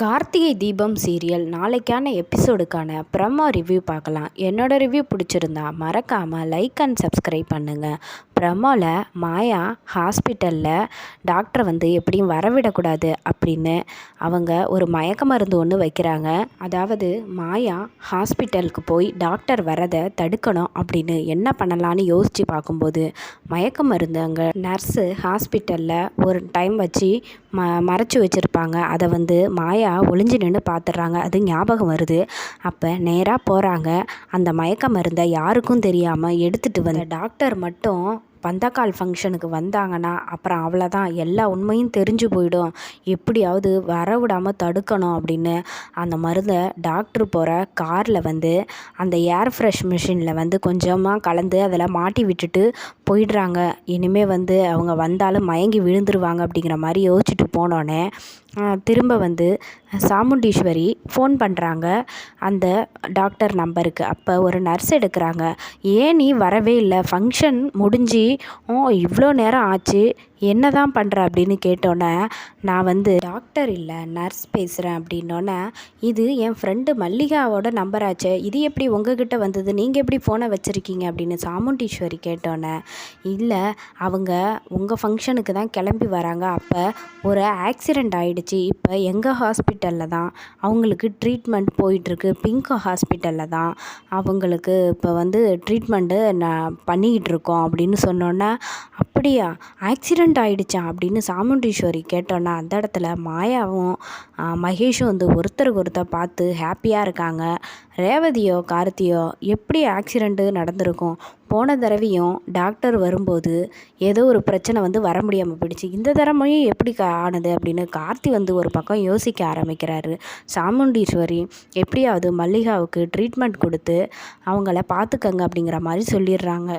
Karthigai Deepam serial நாளைக்கான எபிசோடுக்கான promo review பார்க்கலாம். என்னோடய ரிவ்யூ பிடிச்சிருந்தா மறக்காமல் லைக் அண்ட் சப்ஸ்கிரைப் பண்ணுங்கள் ப்ரமோவில் மாயா ஹாஸ்பிட்டலில் டாக்டரை வந்து எப்படியும் வரவிடக்கூடாது. அப்படின்னு அவங்க ஒரு மயக்க மருந்து ஒன்று வைக்கிறாங்க. அதாவது மாயா ஹாஸ்பிட்டலுக்கு போய் டாக்டர் வரதை தடுக்கணும் அப்படின்னு என்ன பண்ணலான்னு யோசித்து பார்க்கும்போது மயக்க மருந்து அங்கே நர்ஸு ஹாஸ்பிட்டலில் ஒரு டைம் வச்சு ம மறைச்சி வச்சுருப்பாங்க. அதை வந்து மாயா ஒளிஞ்சு நின்று பார்த்துட்றாங்க அது ஞாபகம் வருது. அப்போ நேராக போகிறாங்க அந்த மயக்க மருந்தை யாருக்கும் தெரியாமல் எடுத்துகிட்டு வந்த டாக்டர் மட்டும் பந்தக்கால் ஃபங்க்ஷனுக்கு வந்தாங்கன்னா அப்புறம் அவ்வளோதான் எல்லா உண்மையும் தெரிஞ்சு போயிடும். எப்படியாவது வர விடாமல் தடுக்கணும் அப்படின்னு. அந்த மருந்தை டாக்டர் போகிற காரில் வந்து அந்த ஏர் ஃப்ரெஷ் மிஷினில் வந்து கொஞ்சமாக கலந்து அதில் மாட்டி விட்டுட்டு போயிடுறாங்க. இனிமேல் வந்து அவங்க வந்தாலும் மயங்கி விழுந்துருவாங்க அப்படிங்கிற மாதிரி யோசிச்சுட்டு போனோடனே திரும்ப வந்து சாமுண்டீஸ்வரி ஃபோன் பண்ணுறாங்க அந்த டாக்டர் நம்பருக்கு அப்போ ஒரு நர்ஸ் எடுக்கிறாங்க. ஏன் நீ வரவே இல்லை? ஃபங்க்ஷன் முடிஞ்சு இவ்வளோ நேரம் ஆச்சு. என்ன தான் பண்ணுற அப்படின்னு கேட்டோன்னே நான் வந்து டாக்டர் இல்லை நர்ஸ் பேசுகிறேன் அப்படின்னோடனே இது என் ஃப்ரெண்டு மல்லிகாவோட நம்பர் ஆச்சு இது எப்படி உங்ககிட்ட வந்தது? நீங்கள் எப்படி ஃபோனை வச்சுருக்கீங்க? அப்படின்னு சாமுண்டீஸ்வரி கேட்டோன்னே இல்லை அவங்க உங்கள் ஃபங்க்ஷனுக்கு தான் கிளம்பி வராங்க. அப்போ ஒரு ஆக்சிடெண்ட் ஆகிடுச்சி இப்போ எங்கள் ஹாஸ்பிட்டலில் தான் அவங்களுக்கு ட்ரீட்மெண்ட் போயிட்டுருக்கு. பிங்க் ஹாஸ்பிட்டலில் தான் அவங்களுக்கு இப்போ வந்து ட்ரீட்மெண்ட்டு நான் பண்ணிக்கிட்டு இருக்கோம் அப்படின்னு சொன்னோன்னே அப்படியா? ஆக்சிடெண்ட் ஆகிடுச்சா அப்படின்னு சாமுண்டீஸ்வரி கேட்டோன்னா அந்த இடத்துல மாயாவும் மகேஷும் வந்து ஒருத்தருக்கு ஒருத்தர் பார்த்து ஹாப்பியாக இருக்காங்க. ரேவதியோ கார்த்தியோ எப்படி ஆக்சிடெண்ட்டு நடந்திருக்கும்? போன தடவையும் டாக்டர் வரும்போது ஏதோ ஒரு பிரச்சனை வந்து வர முடியாமல் போயிடுச்சு. இந்த தடவையும் எப்படி ஆனது அப்படின்னு கார்த்தி வந்து ஒரு பக்கம் யோசிக்க ஆரம்பிக்கிறாரு. சாமுண்டீஸ்வரி எப்படியாவது மல்லிகாவுக்கு ட்ரீட்மெண்ட் கொடுத்து அவங்கள பார்த்துக்கங்க அப்படிங்கிற மாதிரி சொல்லிடுறாங்க.